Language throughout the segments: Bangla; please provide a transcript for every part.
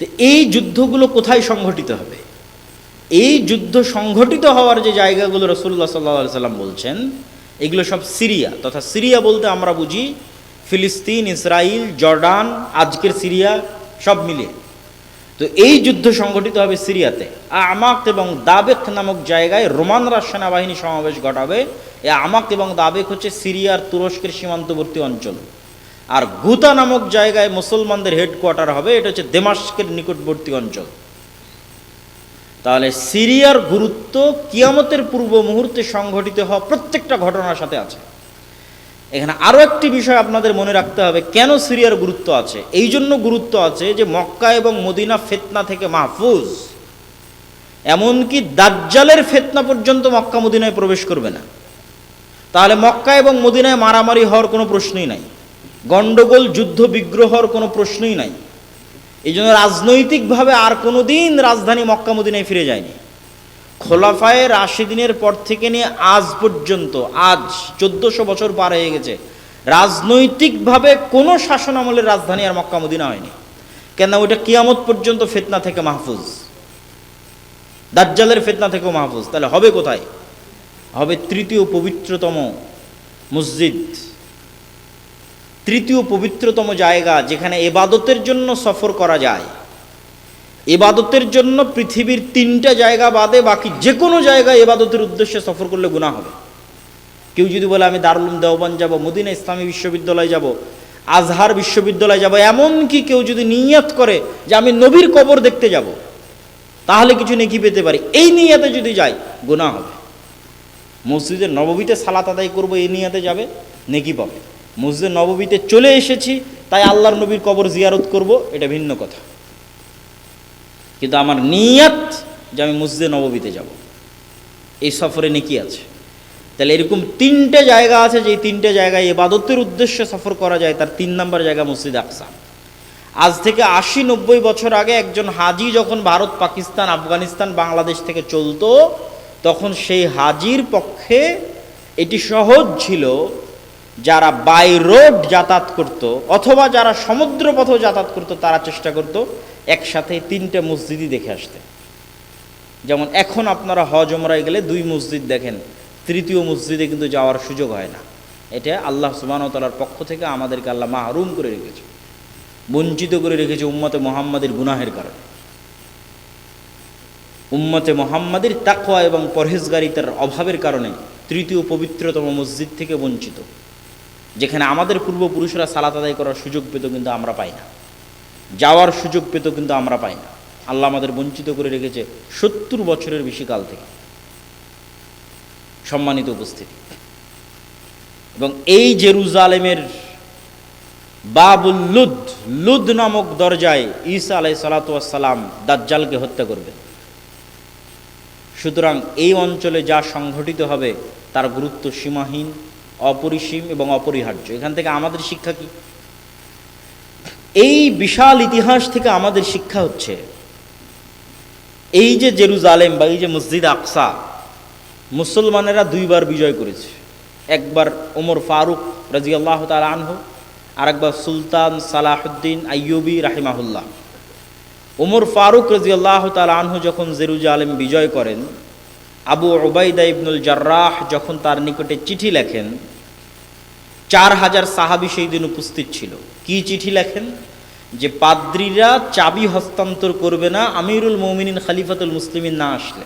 তো এই যুদ্ধগুলো কোথায় সংঘটিত হবে? এই যুদ্ধ সংঘটিত হওয়ার যে জায়গাগুলো রসুল্লাহ সাল্লাহ সাল্লাম বলছেন, এগুলো সব সিরিয়া। তথা সিরিয়া বলতে আমরা বুঝি ফিলিস্তিন ইসরায়েল জর্ডান, আজকের সিরিয়া, সব মিলিয়ে। তো এই যুদ্ধ সংঘটিত হবে সিরিয়াতে। আমাক এবং দাবেক নামক জায়গায় রোমানরা সেনাবাহিনী সমাবেশ ঘটাবে। এ আমাক এবং দাবেক হচ্ছে সিরিয়ার তুরস্কের সীমান্তবর্তী অঞ্চল। আর গুতা নামক জায়গায় মুসলমানদের হেডকোয়ার্টার হবে, এটা হচ্ছে দেমাস্কের নিকটবর্তী অঞ্চল। তাহলে সিরিয়ার গুরুত্ব কিয়ামতের পূর্ব মুহূর্তে সংঘটিত হওয়া প্রত্যেকটা ঘটনার সাথে আছে। এখানে আরও একটি বিষয় আপনাদের মনে রাখতে হবে, কেন সিরিয়ার গুরুত্ব আছে? এই জন্য গুরুত্ব আছে যে মক্কা এবং মদিনা ফেতনা থেকে মাহফুজ। এমনকি দাজ্জালের ফেতনা পর্যন্ত মক্কা মদিনায় প্রবেশ করবে না। তাহলে মক্কা এবং মদিনায় মারামারি হওয়ার কোনো প্রশ্নই নাই। গণ্ডগোল যুদ্ধ, বিগ্রহর কোনো প্রশ্নই নাই। এই জন্য রাজনৈতিকভাবে আর কোনো দিন রাজধানী মক্কা মদিনায় ফিরে যায়নি। খোলাফায়ে রাশিদিনের পর থেকে নিয়ে আজ পর্যন্ত, আজ চোদ্দশো বছর পার হয়ে গেছে, রাজনৈতিকভাবে কোনো শাসন আমলের রাজধানী আর মক্কা মদিনা হয়নি। কেন ওইটা কিয়ামত পর্যন্ত ফেতনা থেকে মাহফুজ। দাজ্জালের ফেতনা থেকেও মাহফুজ। তাহলে হবে কোথায়? হবে তৃতীয় পবিত্রতম মসজিদ। তৃতীয় পবিত্রতম জায়গা যেখানে এবাদতের জন্য সফর করা যায়। এবাদতের জন্য পৃথিবীর তিনটা জায়গা বাদে বাকি যে কোনো জায়গায় এবাদতের উদ্দেশ্যে সফর করলে গুণা হবে। কেউ যদি বলে, আমি দারুল দেওবান যাব, মদিনা ইসলামী বিশ্ববিদ্যালয় যাব, আজহার বিশ্ববিদ্যালয় যাব, এমনকি কেউ যদি নিয়ত করে যে, আমি নবীর কবর দেখতে যাব, তাহলে কিছু নেকি পেতে পারি। এই নিয়াতে যদি যাই গুণা হবে। মসজিদের নববীতে সালাত আদায় করব, এই নিয়াতে যাবে, নেকি পাবে। মসজিদের নববীতে চলে এসেছি, তাই আল্লাহর নবীর কবর জিয়ারত করব, এটা ভিন্ন কথা। কিন্তু আমার নিয়াত যে আমি মসজিদে নববীতে যাব, এই সফরে নেকি আছে? তাহলে এরকম তিনটে জায়গা আছে, যে তিনটে জায়গায় এবাদতের উদ্দেশ্যে সফর করা যায়, তার তিন নম্বর জায়গা মসজিদ আকসা। আজ থেকে আশি নব্বই বছর আগে একজন হাজি যখন ভারত, পাকিস্তান, আফগানিস্তান, বাংলাদেশ থেকে চলতো, তখন সেই হাজির পক্ষে এটি সহজ ছিল যারা বাই রোড যাতায়াত করত অথবা যারা সমুদ্র পথেও যাতায়াত করত, তারা চেষ্টা করত একসাথে তিনটে মসজিদই দেখে আসতে। যেমন এখন আপনারা হজ ওমরায় গেলে দুই মসজিদ দেখেন, তৃতীয় মসজিদে কিন্তু যাওয়ার সুযোগ হয় না। এটা আল্লাহ সুবাহতালার পক্ষ থেকে আমাদেরকে আল্লাহ মাহরুম করে রেখেছে, বঞ্চিত করে রেখেছে উম্মতে মোহাম্মদের গুনাহের কারণে। উম্মতে মোহাম্মদের তাকওয়া এবং পরহেজগারিতার অভাবের কারণে তৃতীয় পবিত্রতম মসজিদ থেকে বঞ্চিত। যেখানে আমাদের পূর্বপুরুষরা সালাত আদায় করার সুযোগ পেত কিন্তু আমরা পাই না। যাওয়ার সুযোগ পেত কিন্তু আমরা পাই না। আল্লাহ আমাদের বঞ্চিত করে রেখেছে সত্তর বছরের বেশি কাল থেকে। সম্মানিত উপস্থিতি। এবং এই জেরুজালেমের বাবুল লুদ লুদ নামক দরজায় ঈসা আলাই সালাতাম দাজ্জালকে হত্যা করবে। সুতরাং এই অঞ্চলে যা সংঘটিত হবে তার গুরুত্ব সীমাহীন। অপরিসীম এবং অপরিহার্য। এখান থেকে আমাদের শিক্ষা কি? এই বিশাল ইতিহাস থেকে আমাদের শিক্ষা হচ্ছে, এই যে জেরুজালেম বা এই যে মসজিদ আকসা, মুসলমানেরা দুইবার বিজয় করেছে। একবার ওমর ফারুক রাজি আল্লাহ আনহ আর একবার সুলতান সালাহুদ্দিন আইয়ুবি রাহিমাহুল্লাহ। ওমর ফারুক রাজি আল্লাহ আনহু যখন জেরুজালেম বিজয় করেন আবু ওবায়দা ইবনুল জার্রাহ যখন তার নিকটে চিঠি লেখেন, চার হাজার সাহাবি সেই দিন উপস্থিত ছিল। কি চিঠি লেখেন? যে পাদ্রীরা চাবি হস্তান্তর করবে না, আমিরুল মমিনিন খালিফাতুল মুসলিমিন না আসলে।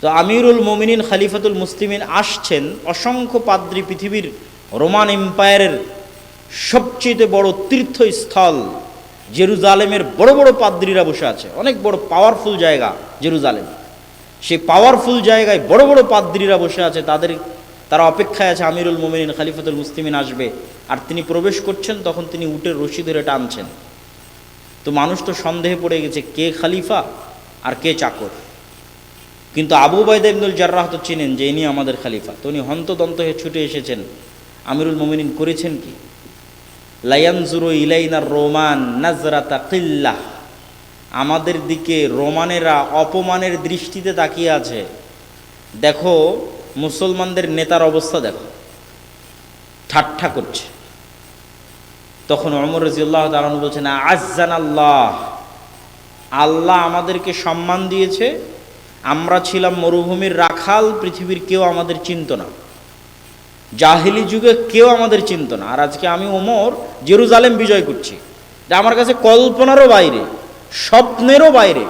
তো আমিরুল মমিনিন খালিফাতুল মুসলিমিন আসছেন, অসংখ্য পাদ্রী পৃথিবীর রোমান এম্পায়ারের সবচেয়ে বড় তীর্থস্থল জেরুজালেমের বড় বড় পাদ্রীরা বসে আছে। অনেক বড় পাওয়ারফুল জায়গা জেরুজালেম। সেই পাওয়ারফুল জায়গায় বড় বড় পাদ্রীরা বসে আছে, তাদের, তারা অপেক্ষায় আছে, আমিরুল মোমিনিন, খালিফাতুল মুসলিমিন আসবে। আর তিনি প্রবেশ করছেন, তখন তিনি উটের রশি ধরে টানছেন। তো মানুষ তো সন্দেহে পড়ে গেছে, কে খালিফা আর কে চাকর? কিন্তু আবু বাইদা ইবনুল জার্রাহ তো চিনেন যে ইনি আমাদের খালিফা। তো উনি হন্তদন্ত হয়ে ছুটে এসেছেন। আমিরুল মোমিনিন করেছেন কি? লায়ানজুরু ইলাইনার রোমান নাজরাতা কিল্লাহ। আমাদের দিকে রোমানেরা অপমানের দৃষ্টিতে তাকিয়ে আছে। দেখো, মুসলমানদের নেতার অবস্থা দেখো। ঠাট্টা করছে। তখন অমর রাজিউল্লাহ তালন বলছেন আজান আল্লাহ আল্লাহ আমাদেরকে সম্মান দিয়েছে। আমরা ছিলাম মরুভূমির রাখাল, পৃথিবীর কেউ আমাদের চিনত না। জাহিলি যুগে কেউ আমাদের চিনত না। আর আজকে আমি ওমর, জেরুজালেম বিজয় করছি। যা আমার কাছে কল্পনারও বাইরে। স্বপ্নেরও বাইরে।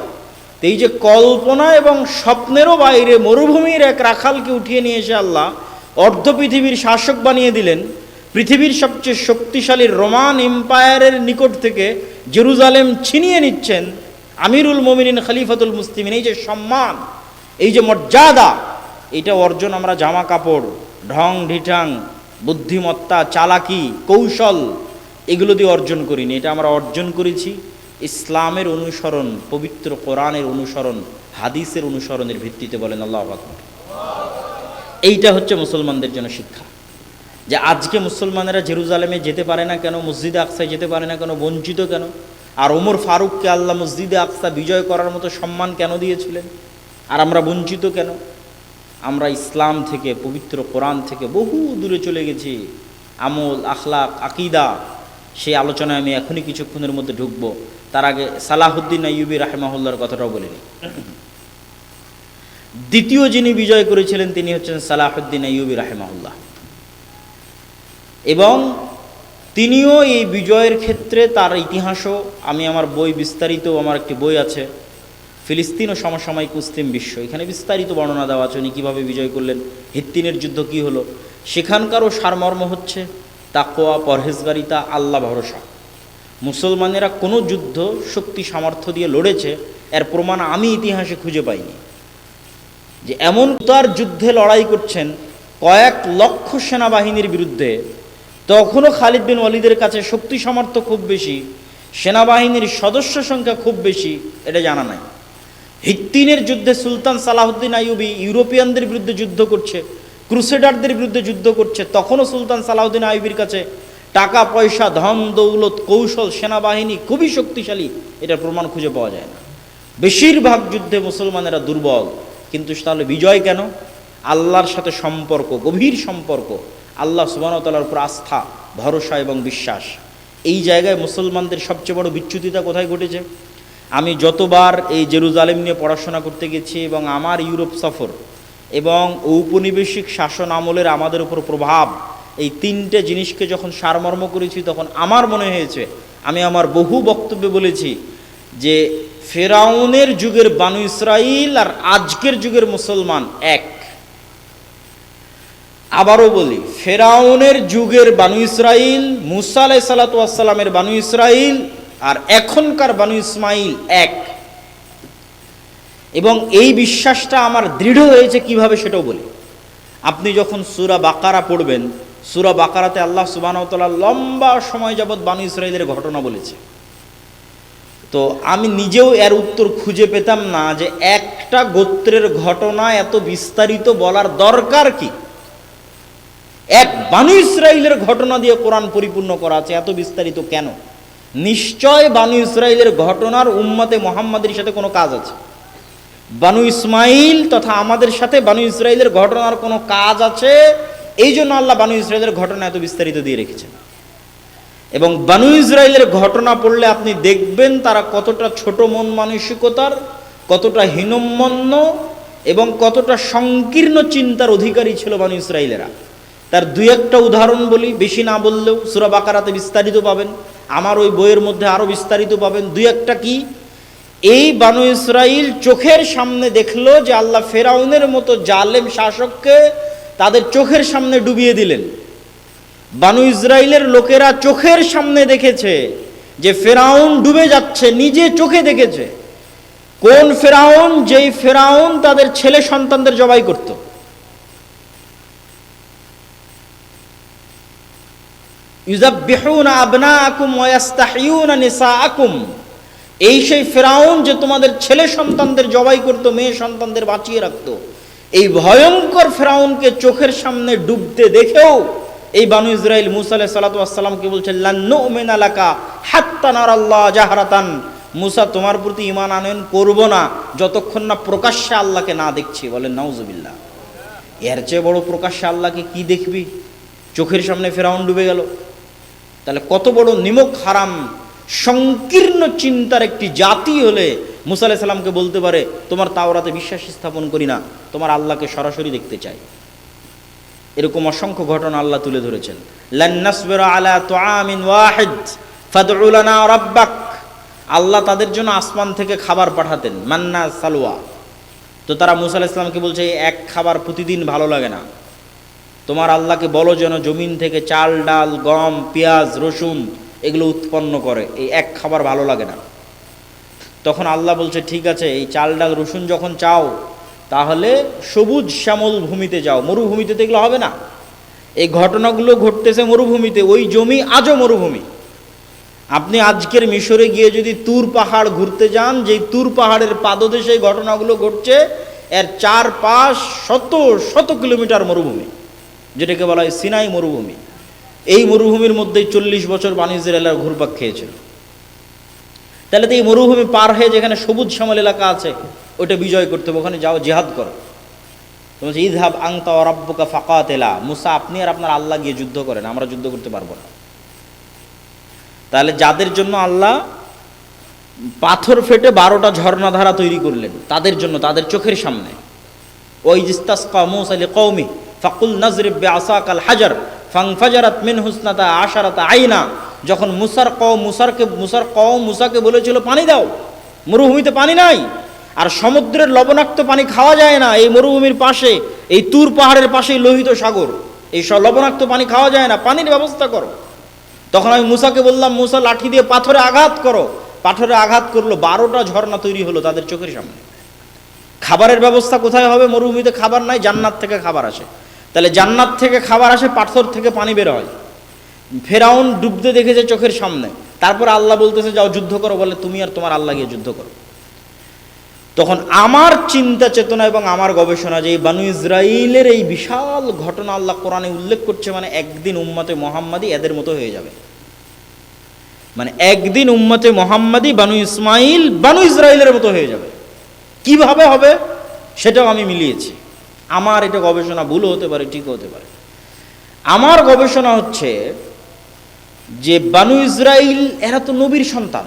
এই যে কল্পনা এবং স্বপ্নেরও বাইরে মরুভূমির এক রাখালকে উঠিয়ে নিয়ে এসে আল্লাহ অর্ধ পৃথিবীর শাসক বানিয়ে দিলেন। পৃথিবীর সবচেয়ে শক্তিশালী রোমান এম্পায়ারের নিকট থেকে জেরুজালেম ছিনিয়ে নিচ্ছেন আমিরুল মোমিনিন, খালিফাতুল মুসলিমিন। এই যে সম্মান, এই যে মর্যাদা, এটা অর্জন আমরা জামা কাপড়, ঢং ঢিঠাং, বুদ্ধিমত্তা, চালাকি, কৌশল, এগুলো দিয়ে অর্জন করিনি। এটা আমরা অর্জন করেছি। ইসলামের অনুসরণ, পবিত্র কোরআনের অনুসরণ, হাদিসের অনুসরণের ভিত্তিতে বলেন আল্লাহ আকবর। এইটা হচ্ছে মুসলমানদের জন্য শিক্ষা। যে আজকে মুসলমানেরা জেরুজালেমে যেতে পারে না কেন, মসজিদে আকসায় যেতে পারে না কেন, বঞ্চিত কেন? আর ওমর ফারুককে আল্লাহ মসজিদে আকসা বিজয় করার মতো সম্মান কেন দিয়েছিলেন? আর আমরা বঞ্চিত কেন? আমরা ইসলাম থেকে, পবিত্র কোরআন থেকে বহু দূরে চলে গেছি। আমল, আখলাক, আকিদা সেই আলোচনায় আমি এখনই কিছুক্ষণের মধ্যে ঢুকবো। তার আগে সালাহুদ্দিন আইয়ুবি রাহেমাহুল্লার কথাটাও বলে নিই। দ্বিতীয় যিনি বিজয় করেছিলেন, তিনি হচ্ছেন সালাহুদ্দিন আইয়ুবি রাহেমাহুল্লাহ। এবং তিনিও এই বিজয়ের ক্ষেত্রে তার ইতিহাসও, আমি আমার বই বিস্তারিত আমার একটি বই আছে, ফিলিস্তিন ও সমসাময়িক মুসলিম বিশ্ব। এখানে বিস্তারিত বর্ণনা দেওয়া আছে, উনি কীভাবে বিজয় করলেন, হিত্তিনের যুদ্ধ কি হলো, সেখানকারও সারমর্ম হচ্ছে তাকোয়া পরহেজগারিতা, আল্লাহ ভরসা। মুসলমানেরা কোনো যুদ্ধ শক্তি সামর্থ্য দিয়ে লড়েছে, এর প্রমাণ আমি ইতিহাসে খুঁজে পাইনি। যে এমন তার যুদ্ধে লড়াই করছেন কয়েক লক্ষ সেনাবাহিনীর বিরুদ্ধে, তখনও খালিদ বিন ওয়ালিদের কাছে শক্তি সামর্থ্য খুব বেশি, সেনাবাহিনীর সদস্য সংখ্যা খুব বেশি, এটা জানা নাই। হিত্তিনের যুদ্ধে সুলতান সালাহুদ্দিন আইয়ুবি ইউরোপিয়ানদের বিরুদ্ধে যুদ্ধ করছে ক্রুসেডারদের বিরুদ্ধে যুদ্ধ করছে, তখনও সুলতান সালাহুদ্দিন আইয়ুবির কাছে টাকা, পয়সা, ধন, দৌলত, কৌশল, সেনাবাহিনী খুবই শক্তিশালী, এটার প্রমাণ খুঁজে পাওয়া যায় না। বেশিরভাগ যুদ্ধে মুসলমানেরা দুর্বল, কিন্তু তাহলে বিজয় কেন? আল্লাহর সাথে সম্পর্ক, গভীর সম্পর্ক, আল্লাহ সুবাহতালার উপর আস্থা, ভরসা এবং বিশ্বাস। এই জায়গায় মুসলমানদের সবচেয়ে বড় বিচ্যুতিতা কোথায় ঘটেছে? আমি যতবার এই জেরুজালেম নিয়ে পড়াশোনা করতে গেছি এবং আমার ইউরোপ সফর এবং ঔপনিবেশিক শাসন আমলের আমাদের উপর প্রভাব, এই তিনটে জিনিসকে যখন সারমর্ম করেছি, তখন আমার মনে হয়েছে, আমি আমার বহু বক্তব্যে বলেছি যে ফেরাউনের যুগের বানু ইসরাইল আর আজকের যুগের মুসলমান এক। আবারও বলি, ফেরাউনের যুগের বানু ইসরাইল, মুসা আলাই সালাতামের বানু ইসরাইল আর এখনকার বানু ইসমাইল এক। এবং এই বিশ্বাসটা আমার দৃঢ় হয়েছে কীভাবে সেটাও বলি। আপনি যখন সুরা বাকারা পড়বেন, সুরা বাকারাতে আল্লাহ সুবাহতলা লম্বা সময় যাবৎ বানু ইসরায়েলের ঘটনা বলেছে। তো আমি নিজেও এর উত্তর খুঁজে পেতাম না যে একটা গোত্রের ঘটনা এত বিস্তারিত বলার দরকার কি। এক বানু ইসরায়েলের ঘটনা দিয়ে কোরআন পরিপূর্ণ করা আছে, এত বিস্তারিত কেন? নিশ্চয় বানু ইসরায়েলের ঘটনার উম্মতে মোহাম্মদের সাথে কোনো কাজ আছে। বানু ইসমাইল তথা আমাদের সাথে বানু ইসরায়েলের ঘটনার কোনো কাজ আছে? এই জন্য আল্লাহ বানু ইসরায়েলের ঘটনা এত বিস্তারিত দিয়ে রেখেছেন। এবং বানু ইসরায়েলের ঘটনা পড়লে আপনি দেখবেন তারা কতটা ছোট মন মানসিকতার, কতটা হীনম্মন্য এবং কতটা সংকীর্ণ চিন্তার অধিকারী ছিল বানু ইসরায়েলেরা তার দুই একটা উদাহরণ বলি, বেশি না বললেও সুরা বাকারাতে বিস্তারিত পাবেন। আমার ওই বইয়ের মধ্যে আরও বিস্তারিত পাবেন। দুই একটা কি? এই বানু ইসরাইল চোখের সামনে দেখল যে আল্লাহ ফেরাউনের মতো জালেম শাসককে তাদের চোখের সামনে ডুবিয়ে দিলেন। বানু ইসরায়েলের লোকেরা চোখের সামনে দেখেছে যে ফেরাউন ডুবে যাচ্ছে, নিজে চোখে দেখেছে। কোন ফেরাউন? যেই ফেরাউন তাদের ছেলে সন্তানদের জবাই করত। ইউজাবিহুনা আবনাআকুম ওয়া নিসা নিসাআকুম। এই সেই ফেরাউন যে তোমাদের ছেলে সন্তানদের জবাই করতো, মেয়ে সন্তানদের বাঁচিয়ে রাখতো। এই ভয়ঙ্কর ফেরাউনকে চোখের সামনে ডুবতে দেখেও এই বানু ইসরায়েল মুসা আলাহ সাল্লাতামকে বলছে লান্নু মেন আলাকা আল্লাহ জাহারাতান। মুসা, তোমার প্রতি ইমান আনয়ন করব না, যতক্ষণ না প্রকাশ্যে আল্লাহকে না দেখছি। বলেন, নাউজুবিল্লাহ। এর চেয়ে বড় প্রকাশ্যে আল্লাহকে কি দেখবি? চোখের সামনে ফেরাউন ডুবে গেল। তাহলে কত বড় নিমক হারাম সংকীর্ণ চিন্তার একটি জাতি হলে মুসা সালামকে বলতে পারে, তোমার তাওরাতে বিশ্বাস স্থাপন করি না, তোমার আল্লাহকে সরাসরি দেখতে চাই। এরকম অসংখ্য ঘটনা আল্লাহ তুলে ধরেছেন। আল্লাহ তাদের জন্য আসমান থেকে খাবার পাঠাতেন, মান্না সালোয়া তো তারা মুসা আলাইহিস সালামকে বলছে এক খাবার প্রতিদিন ভালো লাগে না। তোমার আল্লাহকে বলো যেন জমিন থেকে চাল, ডাল, গম, পেঁয়াজ, রসুন এগুলো উৎপন্ন করে, এই এক খাবার ভালো লাগে না। তখন আল্লাহ বলছে, ঠিক আছে, এই চাল, ডাল, রসুন যখন চাও, তাহলে সবুজ শ্যামল ভূমিতে যাও। মরুভূমিতে তো এগুলো হবে না। এই ঘটনাগুলো ঘটতেছে মরুভূমিতে, ওই জমি আজও মরুভূমি। আপনি আজকের মিশরে গিয়ে যদি তুর পাহাড় ঘুরতে যান, যেই তুর পাহাড়ের পাদদেশে ঘটনাগুলো ঘটছে, এর চার পাঁচ শত শত কিলোমিটার মরুভূমি, যেটাকে বলা হয় সিনাই মরুভূমি। এই মরুভূমির মধ্যেই চল্লিশ বছর বাণিজ্যের এলাকা ঘুরপাক খেয়েছিল। তাহলে তো এই মরুভূমি পার হয়ে যেখানে সবুজ শ্যামল এলাকা আছে ওটা বিজয় করতে হবে, ওখানে যাও, জেহাদ করো। বলছে ইদহাব আংতা অরাব্বুকা ফাকাত এলা মুসা, আপনি আর আপনার আল্লাহ গিয়ে যুদ্ধ করেন, আমরা যুদ্ধ করতে পারব না। তাহলে যাদের জন্য আল্লাহ পাথর ফেটে বারোটা ঝর্ণাধারা তৈরি করলেন, তাদের জন্য, তাদের চোখের সামনে। ওই জিস্তাসকা আলী কৌমি ফাকুল নজরিব বে আসাক আল হাজার ফাংফাজারাত মিন হুসনাতা আশারাতা আইনা, যখন মুসার কও মুসারকে মুসার কও মুসাকে বলেছিল, পানি দাও, মরুভূমিতে পানি নাই, আর সমুদ্রের লবণাক্ত পানি খাওয়া যায় না, এই মরুভূমির পাশে, এই তুর পাহাড়ের পাশেই লোহিত সাগর, এই সব লবণাক্ত পানি খাওয়া যায় না, পানির ব্যবস্থা করো। তখন আমি মুসাকে বললাম, মুসা, লাঠি দিয়ে পাথরে আঘাত করো। পাথরে আঘাত করল, বারোটা ঝর্ণা তৈরি হলো তাদের চোখের সামনে। খাবারের ব্যবস্থা কোথায় হবে? মরুভূমিতে খাবার নাই, জান্নাত থেকে খাবার আসে। তাহলে জান্নাত থেকে খাবার আসে, পাথর থেকে পানি বের হয়। ফেরাউন ডুবতে দেখেছে চোখের সামনে। তারপর আল্লাহ বলতেছে, যাও যুদ্ধ করো। বলে, তুমি আর তোমার আল্লাহ গিয়ে যুদ্ধ করো। তখন আমার চিন্তা, চেতনা এবং আমার গবেষণা যে এই বানু ইসরাইলের এই বিশাল ঘটনা আল্লাহ কোরআনে উল্লেখ করছে মানে একদিন উম্মতে মোহাম্মদী এদের মতো হয়ে যাবে। মানে একদিন উম্মতে মোহাম্মদী বানু ইসমাইল বানু ইসরায়েলের মতো হয়ে যাবে। কীভাবে হবে? সেটাও আমি মিলিয়েছি। আমার এটা গবেষণা ভুল হতে পারে, ঠিক হতে পারে। আমার গবেষণা হচ্ছে যে বানু ইসরাইল, এরা তো নবীর সন্তান।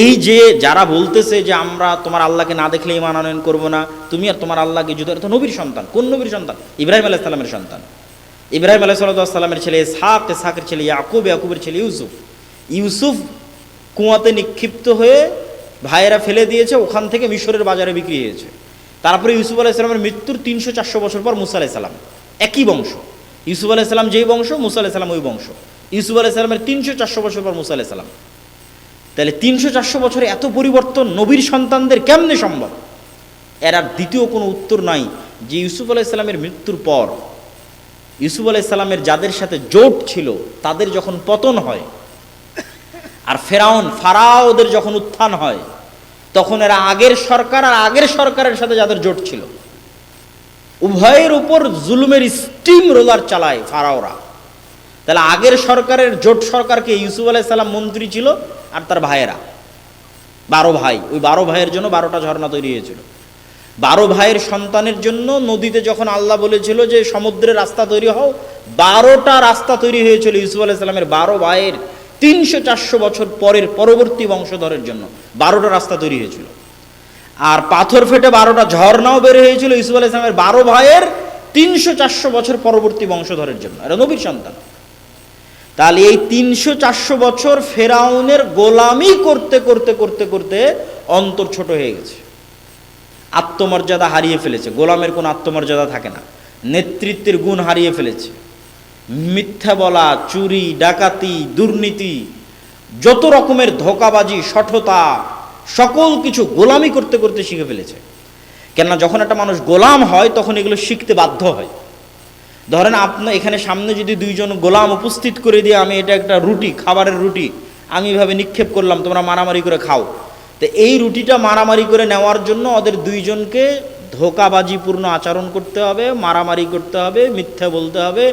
এই যে যারা বলতেছে যে আমরা তোমার আল্লাহকে না দেখলে ইমান আনয়ন করব না, তুমি আর তোমার আল্লাহকে যুদ্ধ তো নবীর সন্তান। কোন নবীর সন্তান? ইব্রাহিম আলাহ সাল্লামের সন্তান। ইব্রাহিম আলাহ সাল্লামের ছেলে সাক সাকের ছেলে ইয়াকুব, ইয়াকুবের ছেলে ইউসুফ। ইউসুফ কুয়াতে নিক্ষিপ্ত হয়ে ভাইয়েরা ফেলে দিয়েছে, ওখান থেকে মিশরের বাজারে বিক্রি হয়েছে। তারপরে ইউসুফ আলাইসালামের মৃত্যুর তিনশো চারশো বছর পর মুসা আলাইসাল্লাম একই বংশ। ইউসুফ আলাইসাল্লাম যেই বংশ, মুসা আলাইসাল্লাম ওই বংশ। ইউসুফ আলাইসাল্লামের তিনশো চারশো বছর পর মুসা আলাইসাল্লাম তাহলে তিনশো চারশো বছরে এত পরিবর্তন নবীর সন্তানদের কেমনে সম্ভব? এর আর দ্বিতীয় কোনো উত্তর নাই যে ইউসুফ আলাইসাল্লামের মৃত্যুর পর। ইউসুফ আলাইসাল্লামের যাদের সাথে জোট ছিল, তাদের যখন পতন হয়, আর ফেরাউন, ফারাওদের যখন উত্থান হয় তখন এরা আগের সরকার আর আগের সরকারের সাথে যাদের জোট ছিল। উভয়ের উপর জুলুমের স্টিম রোলার চালায় ফারাওরা। তাহলে আগের সরকারের জোট সরকারকে ইউসুফ আলাইসাল্লাম মন্ত্রী ছিল আর তার ভাইয়েরা। বারো ভাই। ওই বারো ভাইয়ের জন্য বারোটা ঝর্ণা তৈরি হয়েছিল। বারো ভাইয়ের সন্তানের জন্য নদীতে যখন আল্লাহ বলেছিল যে সমুদ্রের রাস্তা তৈরি হও, বারোটা রাস্তা তৈরি হয়েছিল ইউসুফ আলাইসাল্লামের বারো ভাইয়ের। তিনশো চারশো বছর পরের পরবর্তী বংশধরের জন্য বারোটা রাস্তা তৈরি হয়েছিল। আর পাথর ফেটে বারোটা ঝর্ণাও বের হয়েছিল ইউসুফ আলাহ ইসলামের বারো ভাইয়ের তিনশো চারশো বছর পরবর্তী বংশধরের জন্য। এটা নবীর সন্তান। তাহলে এই তিনশো চারশো বছর ফেরাউনের গোলামি করতে করতে করতে করতে অন্তর ছোট হয়ে গেছে। আত্মমর্যাদা হারিয়ে ফেলেছে। গোলামের কোনো আত্মমর্যাদা থাকে না। নেতৃত্বের গুণ হারিয়ে ফেলেছে। মিথ্যা বলা, চুরি, ডাকাতি, দুর্নীতি, যত রকমের ধোকাবাজি, সঠতা, সকল কিছু গোলামি করতে করতে শিখে ফেলেছে। কেননা যখন একটা মানুষ গোলাম হয়, তখন এগুলো শিখতে বাধ্য হয়। ধরেন আপনার এখানে সামনে যদি দুইজন গোলাম উপস্থিত করে দিয়ে আমি এটা একটা রুটি, খাবারের রুটি, আমি এভাবে নিক্ষেপ করলাম, তোমরা মারামারি করে খাও। তো এই রুটিটা মারামারি করে নেওয়ার জন্য ওদের দুইজনকে ধোকাবাজিপূর্ণ আচরণ করতে হবে, মারামারি করতে হবে, মিথ্যা বলতে হবে,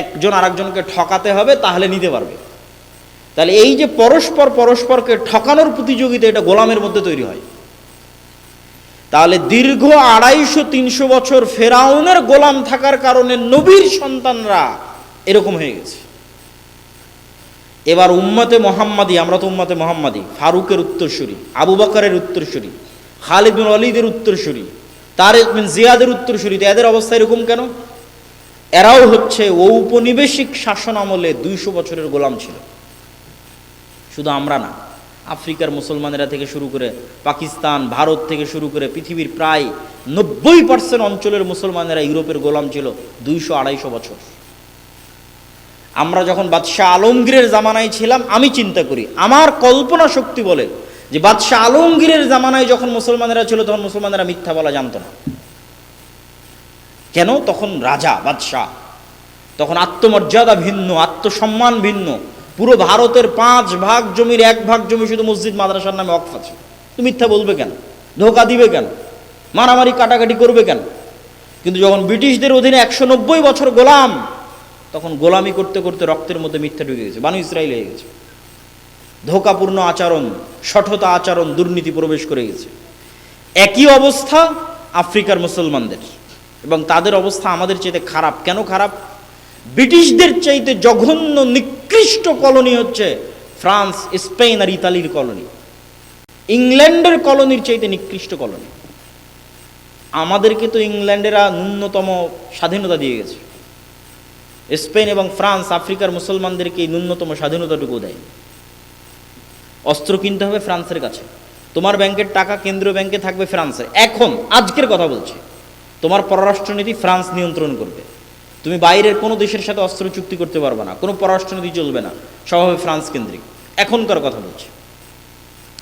একজন আরেকজনকে ঠকাতে হবে, তাহলে নিতে পারবে। তাহলে এই যে পরস্পর পরস্পরকে ঠকানোর প্রতিযোগিতা এটা গোলামের মধ্যে তৈরি হয়। তাহলে দীর্ঘ আড়াইশো তিনশো বছর ফেরাউনের গোলাম থাকার কারণে নবীর সন্তানরা এরকম হয়ে গেছে। এবার উম্মতে মোহাম্মদী, আমরা তো উম্মতে মোহাম্মদী, ফারুকের উত্তরসূরি, আবু বকরের উত্তরসূরি, খালিদ বিন অলিদের উত্তরসূরি বিন জিয়াদের উত্তরসূরি তো এদের অবস্থা এরকম কেন? এরাও হচ্ছে ঔপনিবেশিক শাসন আমলে দুইশো বছরের গোলাম ছিল। শুধু আমরা না, আফ্রিকার মুসলমানেরা থেকে শুরু করে পাকিস্তান, ভারত থেকে শুরু করে পৃথিবীর প্রায় নব্বই পার্সেন্ট অঞ্চলের মুসলমানেরা ইউরোপের গোলাম ছিল দুইশো আড়াইশো বছর। আমরা যখন বাদশাহ আলমগীরের জামানায় ছিলাম, আমি চিন্তা করি, আমার কল্পনা শক্তি বলে যে বাদশাহ আলমগীরের জামানায় যখন মুসলমানেরা ছিল, তখন মুসলমানেরা মিথ্যা বলা জানতো না। কেন? তখন রাজা, বাদশাহ, তখন আত্মমর্যাদা ভিন্ন, আত্মসম্মান ভিন্ন। পুরো ভারতের পাঁচ ভাগ জমির এক ভাগ জমি শুধু মসজিদ, মাদ্রাসার নামে অক্ফ আছে তুমি মিথ্যা বলবে কেন? ধোকা দিবে কেন? মারামারি, কাটাকাটি করবে কেন? কিন্তু যখন ব্রিটিশদের অধীনে একশো নব্বই বছর গোলাম, তখন গোলামি করতে করতে রক্তের মধ্যে মিথ্যা ঢুকে গেছে, বানু ইসরায়েল হয়ে গেছে। ধোকাপূর্ণ আচরণ, সঠতা আচরণ দুর্নীতি প্রবেশ করে গেছে। একই অবস্থা আফ্রিকার মুসলমানদের এবং তাদের অবস্থা আমাদের চাইতে খারাপ। কেন খারাপ? ব্রিটিশদের চাইতে জঘন্য, নিকৃষ্ট কলোনি হচ্ছে ফ্রান্স, স্পেন আর ইতালির কলোনি। ইংল্যান্ডের কলোনির চাইতে নিকৃষ্ট কলোনি। আমাদেরকে তো ইংল্যান্ডেরা ন্যূনতম স্বাধীনতা দিয়ে গেছে। স্পেন এবং ফ্রান্স আফ্রিকার মুসলমানদেরকে ন্যূনতম স্বাধীনতাটুকু দেয় অস্ত্র কিনতে হবে ফ্রান্সের কাছে। তোমার ব্যাংকের টাকা কেন্দ্রীয় ব্যাংকে থাকবে ফ্রান্সের এখন আজকের কথা বলছি। তোমার পররাষ্ট্রনীতি ফ্রান্স নিয়ন্ত্রণ করবে। তুমি বাইরের কোনো দেশের সাথে অস্ত্র চুক্তি করতে পারবে না। কোনো পররাষ্ট্রনীতি চলবে না। সব হবে ফ্রান্স কেন্দ্রিক। এখনকার কথা বলছি।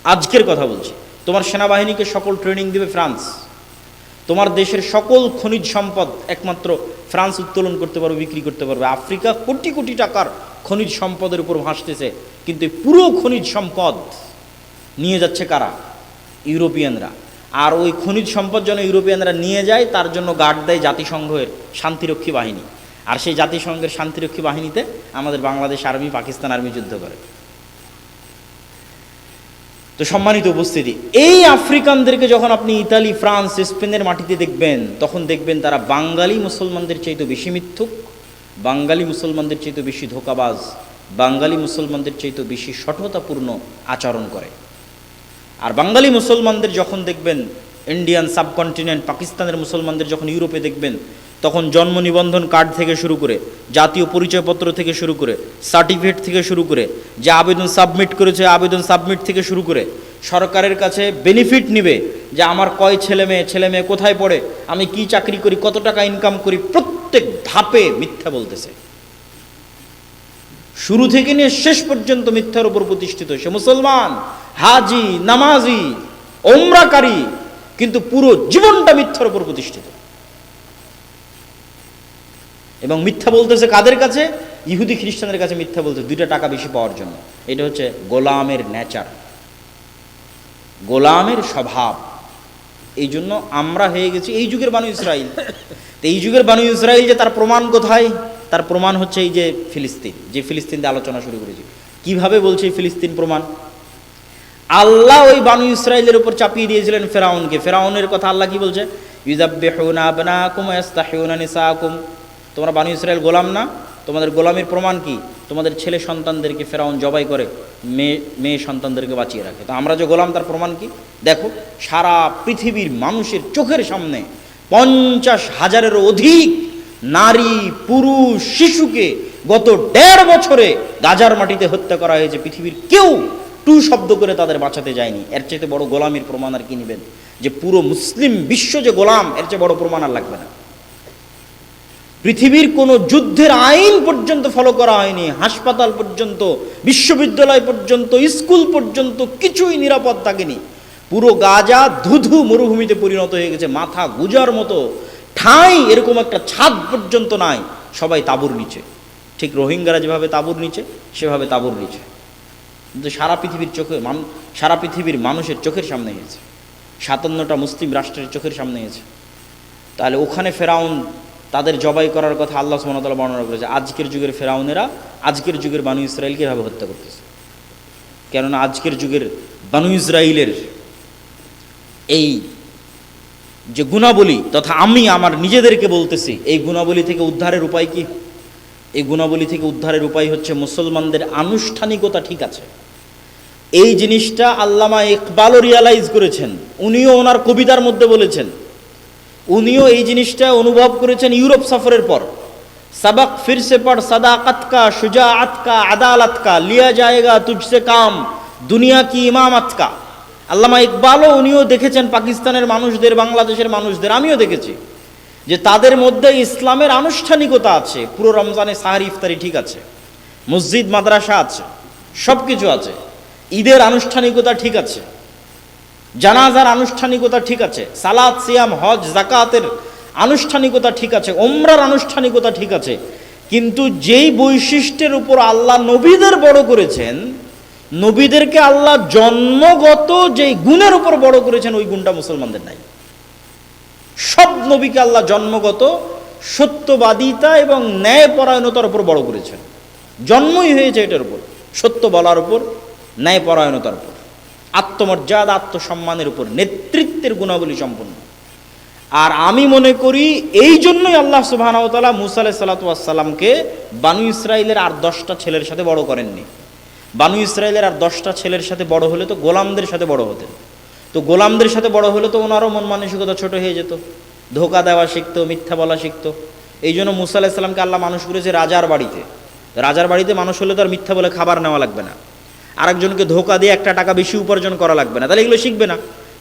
আজকের কথা বলছি। তোমার সেনাবাহিনীকে সকল ট্রেনিং দিবে ফ্রান্স। তোমার দেশের সকল খনিজ সম্পদ একমাত্র ফ্রান্স উত্তোলন করতে পারবে, বিক্রি করতে পারবে। আফ্রিকা কোটি কোটি টাকার খনিজ সম্পদের উপর ভাসতেছে, কিন্তু পুরো খনিজ সম্পদ নিয়ে যাচ্ছে কারা? ইউরোপিয়ানরা। আর ওই খনিজ সম্পদ যেন ইউরোপিয়ানরা নিয়ে যায়, তার জন্য গার্ড দেয় জাতিসংঘের শান্তিরক্ষী বাহিনী। আর সেই জাতিসংঘের শান্তিরক্ষী বাহিনীতে আমাদের বাংলাদেশ আর্মি, পাকিস্তান আর্মি যুদ্ধ করে। তো সম্মানিত উপস্থিতি, এই আফ্রিকানদেরকে যখন আপনি ইতালি, ফ্রান্স, স্পেনের মাটিতে দেখবেন, তখন দেখবেন তারা বাঙালি মুসলমানদের চাইতে বেশি মিথ্যুক, বাঙালি মুসলমানদের চাইতে বেশি ধোকাবাজ, বাঙালি মুসলমানদের চাইতে বেশি সঠতাপূর্ণ আচরণ করে। আর বাঙালি মুসলমানদের যখন দেখবেন, ইন্ডিয়ান সাবকন্টিনেন্ট, পাকিস্তানের মুসলমানদের যখন ইউরোপে দেখবেন তখন জন্ম নিবন্ধন কার্ড থেকে শুরু করে, জাতীয় পরিচয়পত্র থেকে শুরু করে, সার্টিফিকেট থেকে শুরু করে, যে আবেদন সাবমিট করেছে আবেদন সাবমিট থেকে শুরু করে, সরকারের কাছে বেনিফিট নিবে যে আমার কয় ছেলে মেয়ে ছেলে মেয়ে কোথায় পড়ে, আমি কি চাকরি করি, কত টাকা ইনকাম করি, প্রত্যেক ধাপে মিথ্যা বলতেছে। শুরু থেকে নিয়ে শেষ পর্যন্ত মিথ্যার উপর প্রতিষ্ঠিত সে মুসলমান, হাজি, নামাজি, ওমরাকারী, কিন্তু পুরো জীবনটা মিথ্যার উপর প্রতিষ্ঠিত। এবং মিথ্যা বলতেছে কাদের কাছে? ইহুদি খ্রিস্টানদের কাছে মিথ্যা বলতে দুইটা টাকা বেশি পাওয়ার জন্য। এটা হচ্ছে গোলামের নেচার। গোলামের স্বভাব। এই জন্য আমরা হয়ে গেছি এই যুগের বানু ইসরায়েল তো এই যুগের বানু ইসরায়েল যে তার প্রমাণ কোথায়? তার প্রমাণ হচ্ছে এই যে ফিলিস্তিন যে ফিলিস্তিন দিয়ে আলোচনা শুরু করেছি। কীভাবে বলছে এই ফিলিস্তিন প্রমাণ? আল্লাহ ওই বানু ইসরায়েলের উপর চাপিয়ে দিয়েছিলেন ফেরাউনকে। ফেরাউনের কথা আল্লাহ কি বলছে? তোমরা বানু ইসরায়েল গোলাম না? তোমাদের গোলামের প্রমাণ কি? তোমাদের ছেলে সন্তানদেরকে ফেরাউন জবাই করে, মেয়ে মেয়ে সন্তানদেরকে বাঁচিয়ে রাখে। তো আমরা যে গোলাম, তার প্রমাণ কি? দেখো, সারা পৃথিবীর মানুষের চোখের সামনে পঞ্চাশ হাজারেরও অধিক নারী, পুরুষ, শিশুকে গত দেড় বছরে গাজার মাটিতে হত্যা করা হয়েছে। পৃথিবীর কেউ টু শব্দ করে তাদের বাঁচাতে যায়নি। এর চাইতে বড় গোলামির প্রমাণ আর কি নেবেন? যে পুরো মুসলিম বিশ্ব যে গোলাম, এর চেয়ে বড় প্রমাণ আর লাগবে না। পৃথিবীর কোনো যুদ্ধের আইন পর্যন্ত ফলো করা হয়নি, হাসপাতাল পর্যন্ত, বিশ্ববিদ্যালয় পর্যন্ত, স্কুল পর্যন্ত কিছুই নিরাপদ থাকেনি। পুরো গাজা ধুধু মরুভূমিতে পরিণত হয়ে গেছে, মাথা গুজার মতো। ঠাঁই এরকম একটা ছাদ পর্যন্ত নাই, সবাই তাঁবুর নিচে। ঠিক রোহিঙ্গারা যেভাবে তাঁবুর নিচে, সেভাবে তাঁবুর নিচে। কিন্তু সারা পৃথিবীর চোখে সারা পৃথিবীর মানুষের চোখের সামনে গেছে সাতান্নটা মুসলিম রাষ্ট্রের চোখের সামনে গেছে তাহলে ওখানে ফেরাউন তাদের জবাই করার কথা আল্লাহ সুমনতলা বর্ণনা করেছে। আজকের যুগের ফেরাউনেরা আজকের যুগের বানু ইসরায়েলকে এভাবে হত্যা করতেছে। কেননা আজকের যুগের বানু ইসরায়েলের এই যে গুণাবলী তথা আমি আমার নিজেদেরকে বলতেছি, এই গুণাবলী থেকে উদ্ধারের উপায় কি? এই গুণাবলী থেকে উদ্ধারের উপায় হচ্ছে মুসলমানদের আনুষ্ঠানিকতা ঠিক আছে। এই জিনিসটা আল্লামা ইকবালও রিয়ালাইজ করেছেন। উনিও ওনার কবিতার মধ্যে বলেছেন উনিও এই জিনিসটা অনুভব করেছেন ইউরোপ সফরের পর। সাবাক ফিরসে পর আতকা আদাল আতকা লিয়া জায়গা তুজসে কাম, দুনিয়া কি ইমাম আতকা আল্লামা ইকবালও উনিও দেখেছেন পাকিস্তানের মানুষদের, বাংলাদেশের মানুষদের, আমিও দেখেছি যে তাদের মধ্যে ইসলামের আনুষ্ঠানিকতা আছে। পুরো রমজানে সাহারি, ইফতারি ঠিক আছে, মসজিদ, মাদ্রাসা আছে সব কিছু আছে। ঈদের আনুষ্ঠানিকতা ঠিক আছে। জানাজার আনুষ্ঠানিকতা ঠিক আছে সালাদ সিয়াম, হজ জাকাতের আনুষ্ঠানিকতা ঠিক আছে ওমরার আনুষ্ঠানিকতা ঠিক আছে, কিন্তু যেই বৈশিষ্ট্যের উপর আল্লাহ নবীদের বড় করেছেন, নবীদেরকে আল্লাহ জন্মগত যেই গুণের উপর বড় করেছেন, ওই গুণটা মুসলমানদের নাই। সব নবীকে আল্লাহ জন্মগত, সত্যবাদিতা এবং ন্যায়পরায়ণতার উপর বড় করেছেন। জন্মই হয়েছে এটার উপর, সত্য বলার উপর, ন্যায়পরায়ণতার উপর। আত্মমর্যাদা, আত্মসম্মানের উপর নেতৃত্বের গুণাবলী সম্পন্ন। আর আমি মনে করি এই জন্যই আল্লাহ সুবাহানতালা মুসা আলাহ সাল্লাতামকে বানু ইসরায়েলের আর দশটা ছেলের সাথে বড় করেননি। বানু ইসরায়েলের আর দশটা ছেলের সাথে বড় হলে তো গোলামদের সাথে বড় হতেন। তো গোলামদের সাথে বড় হলে তো ওনারও মন মানসিকতা ছোট হয়ে যেত। ধোকা দেওয়া শিখতো, মিথ্যা বলা শিখতো। এই জন্য মুসা আলাহিসাল্লামকে আল্লাহ মানুষ করেছে রাজার বাড়িতে। রাজার বাড়িতে মানুষ হলে তো আর মিথ্যা বলে খাবার নেওয়া লাগবে না। আরেকজনকে ধোকা দিয়ে একটা টাকা বেশি উপার্জন করা লাগবে না। তাহলে এগুলো শিখবে না।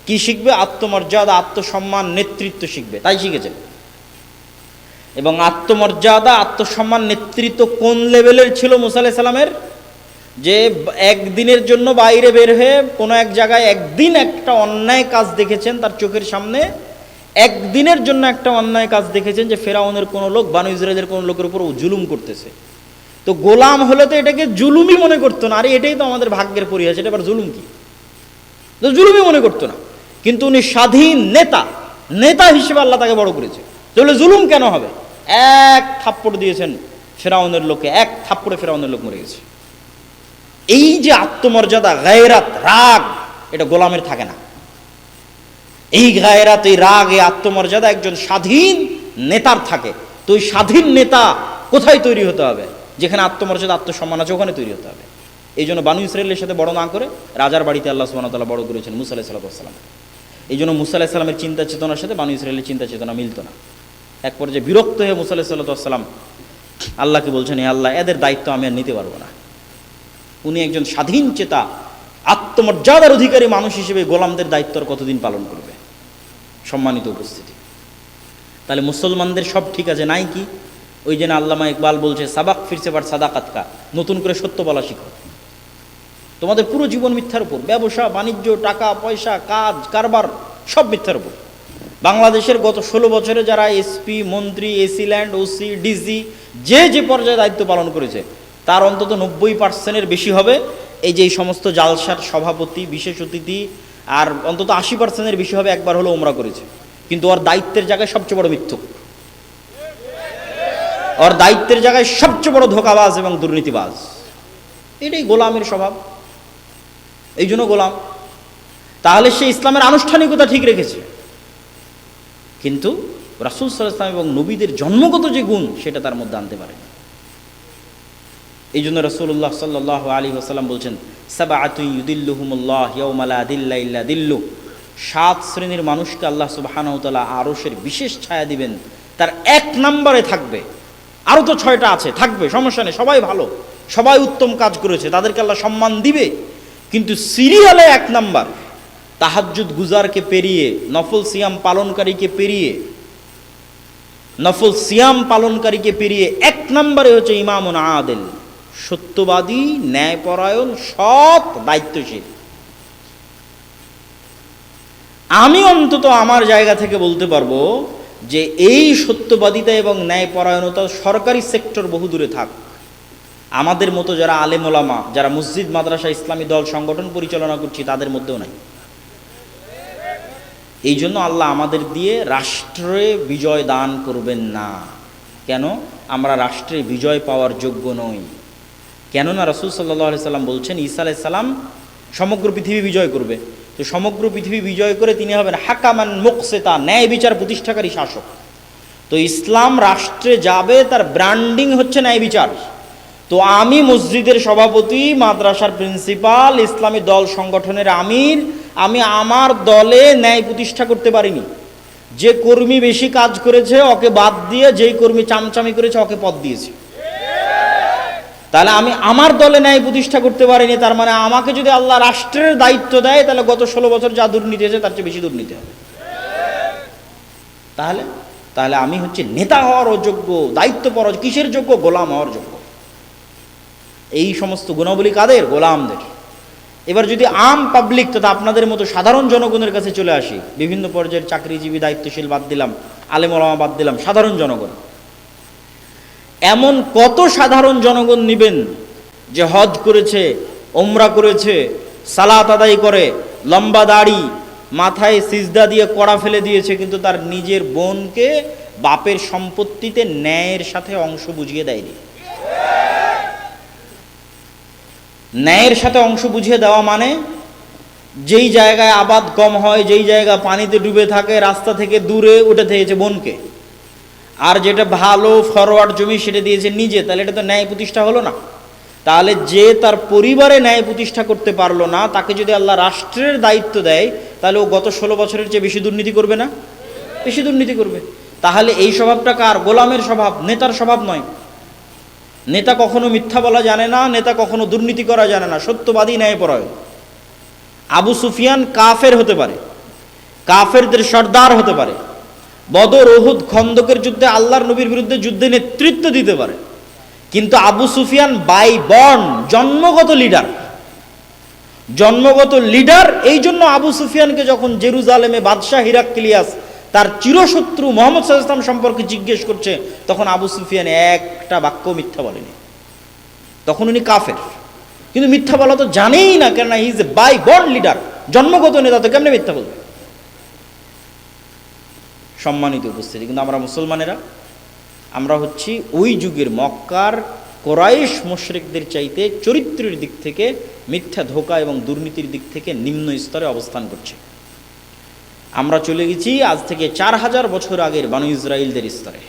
কি শিখবে? আত্মমর্যাদা, আত্মসম্মান, নেতৃত্ব শিখবে। তাই শিখেছে। এবং আত্মমর্যাদা, আত্মসম্মান, নেতৃত্ব কোন লেভেলের ছিল মুসা আলাহ সাল্লামের যে একদিনের জন্য বাইরে বের হয়ে কোনো এক জায়গায় একদিন একটা অন্যায় কাজ দেখেছেন তার চোখের সামনে। একদিনের জন্য একটা অন্যায় কাজ দেখেছেন যে ফেরাউনের কোনো লোক, বানু ইসরায়েলের কোনো লোকের উপর জুলুম করতেছে। তো গোলাম হলে তো এটাকে জুলুমই মনে করতো না। আরে এটাই তো আমাদের ভাগ্যের পরিহাস এটা আবার জুলুম কি? তো জুলুমই মনে করতো না। কিন্তু উনি স্বাধীন নেতা নেতা হিসেবে আল্লাহ তাকে বড় করেছে। তাহলে জুলুম কেন হবে? এক থাপ্পড় দিয়েছেন ফেরাউনের লোকে এক থাপ্পড়ে ফেরাউনের লোক মরে গেছে। এই যে আত্মমর্যাদা, গায়রাত, রাগ, এটা গোলামের থাকে না। এই গায়রাত, এই রাগ, এই আত্মমর্যাদা একজন স্বাধীন নেতার থাকে। তো ওই স্বাধীন নেতা কোথায় তৈরি হতে হবে? যেখানে আত্মমর্যাদা, আত্মসম্মান আছে, ওখানে তৈরি হতে হবে। এই জন্য বানু ইসরায়েলের সাথে বড় না করে রাজার বাড়িতে আল্লাহ সুবাহতাল্লাহ বড় করেছেন মুসা আলাহ সাল্লাম এই জন্য মুসা আলাহ সাল্লামের চিন্তা চেতনার সাথে বানু ইসরায়েলের চিন্তা চেতনা মিলত না। এক পর্যায়ে বিরক্ত হয়ে মুসা আলাহ সাল্লাম আল্লাহকে বলছেন এই আল্লাহ, এদের দায়িত্ব আমি আর নিতে পারব না। উনি একজন স্বাধীন চেতা, আত্মমর্যাদার অধিকারী মানুষ হিসেবে গোলামদের দায়িত্ব আর কতদিন পালন করবে? সম্মানিত উপস্থিতি। তাহলে মুসলমানদের সব ঠিক আছে, নাই কি? ওই জন্য আল্লামা ইকবাল বলছে, সাবাক ফিরছে বার সাদাকাতকা নতুন করে সত্য বলা শিখো। তোমাদের পুরো জীবন মিথ্যার উপর। ব্যবসা, বাণিজ্য, টাকা, পয়সা, কাজ, কারবার, সব মিথ্যার উপর। বাংলাদেশের গত ষোলো বছরে যারা এসপি মন্ত্রী এসি ল্যান্ড ওসি ডিসি যে যে পর্যায়ে দায়িত্ব পালন করেছে, তার অন্তত নব্বই পার্সেন্টের বেশি হবে এই যে এই সমস্ত জালসার সভাপতি, বিশেষ অতিথি, আর অন্তত আশি পার্সেন্টের বেশি হবে একবার হলো ওমরা করেছে। কিন্তু ওর দায়িত্বের জায়গায় সবচেয়ে বড় মিথ্যুক। ওর দায়িত্বের জায়গায় সবচেয়ে বড় ধোকাবাজ এবং দুর্নীতিবাজ। এটাই গোলামের স্বভাব। এই জন্য গোলাম। তাহলে সে ইসলামের আনুষ্ঠানিকতা ঠিক রেখেছে। কিন্তু রাসুল সাল্লাম এবং নবীদের জন্মগত যে গুণ, সেটা তার মধ্যে আনতে পারে এই জন্য রসুল্লাহ সাল্লাহ আলী আসাল্লাম বলছেন সাবা আতুইদুল্লুহমুল্লাহ ইয়ৌমালা দিল্লা ইল্লা দিল্লু। সাত শ্রেণির মানুষকে আল্লাহ সুবাহানতালা আরসের বিশেষ ছায়া দিবেন। তার এক নম্বরে থাকবে আরও তো ছয়টা আছে, থাকবে, সমস্যা নেই, সবাই ভালো। সবাই উত্তম কাজ করেছে, তাদেরকে আল্লাহ সম্মান দিবে। কিন্তু সিরিয়ালে এক নাম্বার, তাহাজ্জুদ গুজারকে পেরিয়ে, নফল সিয়াম পালনকারীকে পেরিয়ে, নফল সিয়াম পালনকারীকে পেরিয়ে এক নম্বরে হচ্ছে ইমামুন আদেল। সত্যবাদী, ন্যায়পরায়ণ, সৎ, দায়িত্বশীল। আমি অন্তত আমার জায়গা থেকে বলতে পারব যে এই সত্যবাদিতা এবং ন্যায়পরায়ণতা সরকারি সেক্টর বহু দূরে থাক। আমাদের মতো যারা আলেমোলামা যারা মসজিদ, মাদ্রাসা, ইসলামী দল সংগঠন পরিচালনা করছি, তাদের মধ্যেও নাই। এই জন্য আল্লাহ আমাদের দিয়ে রাষ্ট্রে বিজয় দান করবেন না। কেন? আমরা রাষ্ট্রে বিজয় পাওয়ার যোগ্য নই। কেননা রসুল সাল্লাহ সাল্লাম বলছেন, ঈসা আলাইসাল্লাম সমগ্র পৃথিবী বিজয় করবে। তো সমগ্র পৃথিবী বিজয় করে তিনি হবেন হাকামান মোকসেতা, ন্যায় বিচার প্রতিষ্ঠাকারী শাসক। তো ইসলাম রাষ্ট্রে যাবে, তার ব্র্যান্ডিং হচ্ছে ন্যায় বিচার। তো আমি মসজিদের সভাপতি, মাদ্রাসার প্রিন্সিপাল, ইসলামী দল সংগঠনের আমির, আমি আমার দলে ন্যায় প্রতিষ্ঠা করতে পারিনি। যে কর্মী বেশি কাজ করেছে, ওকে বাদ দিয়ে যেই কর্মী চামচামি করেছে, ওকে পদ দিয়েছে। তাহলে আমি আমার দলে ন্যায় প্রতিষ্ঠা করতে পারিনি, তার মানে আমাকে যদি আল্লাহ রাষ্ট্রের দায়িত্ব দেয়, তাহলে গত ষোলো বছর যা দুর্নীতি হয়েছে, তার চেয়ে বেশি দুর্নীতি হবে। তাহলে তাহলে আমি হচ্ছে নেতা হওয়ার অযোগ্য দায়িত্ব পর কিসের যোগ্য? গোলাম হওয়ার যোগ্য। এই সমস্ত গুণাবলী কাদের? গোলামদের। এবার যদি আম পাবলিক তথা আপনাদের মতো সাধারণ জনগণের কাছে চলে আসি, বিভিন্ন পর্যায়ের চাকরিজীবী দায়িত্বশীল বাদ দিলাম আলেমলামা বাদ দিলাম, সাধারণ জনগণ। এমন কত সাধারণ জনগণ নিবেন যে হজ করেছে ওমরা করেছে, সালাত আদায় করে, লম্বা দাড়ি, মাথায় সিজদা দিয়ে কড়া ফেলে দিয়েছে, কিন্তু তার নিজের বোনকে বাপের সম্পত্তিতে ন্যায়ের সাথে অংশ বুঝিয়ে দেয়নি। ন্যায়ের সাথে অংশ বুঝিয়ে দেওয়া মানে যেই জায়গায় আবাদ কম হয়, যেই জায়গা পানিতে ডুবে থাকে, রাস্তা থেকে দূরে উঠে থেকেছে বোনকে। আর যেটা ভালো ফরওয়ার্ড জমি সেটা দিয়েছে নিজে, তাহলে এটা তো ন্যায় প্রতিষ্ঠা হলো না। তাহলে যে তার পরিবারে ন্যায় প্রতিষ্ঠা করতে পারল না, তাকে যদি আল্লাহ রাষ্ট্রের দায়িত্ব দেয়, তাহলে ও গত ষোলো বছরের চেয়ে বেশি দুর্নীতি করবে না? বেশি দুর্নীতি করবে। তাহলে এই স্বভাবটা কার? গোলামের স্বভাব, নেতার স্বভাব নয়। নেতা কখনো মিথ্যা বলা জানে না, নেতা কখনো দুর্নীতি করা জানে না। সত্যবাদী ন্যায় পরায়ণ আবু সুফিয়ান কাফের হতে পারে। কাফেরদের সর্দার হতে পারে। বদর ওহুদ খন্দকের যুদ্ধে আল্লাহর নবীর বিরুদ্ধে যুদ্ধে নেতৃত্ব দিতে পারে। কিন্তু আবু সুফিয়ান বাই বর্ন জন্মগত লিডার। জন্মগত লিডার এই জন্য আবু সুফিয়ানকে যখন জেরুজালেমে বাদশাহ হিরাক্লিয়াস তার চিরশত্রু মোহাম্মদ সাল্লাম সম্পর্কে জিজ্ঞেস করছে, তখন আবু সুফিয়ান একটা বাক্য মিথ্যা বলেনি। তখন উনি কাফের। কিন্তু মিথ্যা বলা তো জানেই না, কেননা is a by born leader জন্মগত নেতা তো কেমনে মিথ্যা বলবে? সম্মানিত উপস্থিতি। কিন্তু আমরা মুসলমানেরা, আমরা হচ্ছি ওই যুগের মক্কার কোরাইশ মুশরিকদের চাইতে চরিত্রের দিক থেকে মিথ্যা ধোকা এবং দুর্নীতির দিক থেকে নিম্ন স্তরে অবস্থান করছে। আমরা চলে গেছি আজ থেকে চার হাজার বছর আগের বানু ইসরায়েলদের স্তরে।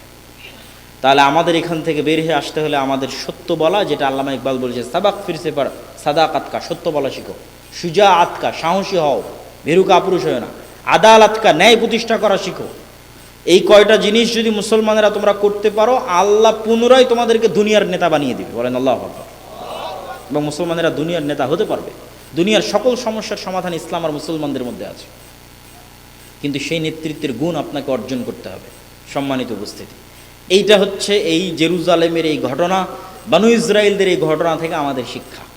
তাহলে আমাদের এখান থেকে বের হয়ে আসতে হলে আমাদের সত্য বলা, যেটা আল্লামা ইকবাল বলেছে, সাবাক ফিরসে পার সাদা আতকা সত্য বলা শিখো। সুজা আতকা সাহসী হও ভেরুকা পুরুষ হয় না। আদালাতকা ন্যায় প্রতিষ্ঠা করা শিখো। এই কয়টা জিনিস যদি মুসলমানেরা তোমরা করতে পারো, আল্লাহ পুনরায় তোমাদেরকে দুনিয়ার নেতা বানিয়ে দিবে। বলেন আল্লাহ। এবং মুসলমানেরা দুনিয়ার নেতা হতে পারবে। দুনিয়ার সকল সমস্যার সমাধান ইসলাম আর মুসলমানদের মধ্যে আছে। কিন্তু সেই নেতৃত্বের গুণ আপনাকে অর্জন করতে হবে। সম্মানিত উপস্থিতি। এইটা হচ্ছে এই জেরুজালেমের এই ঘটনা, বানু ইসরায়েলদের এই ঘটনা থেকে আমাদের শিক্ষা।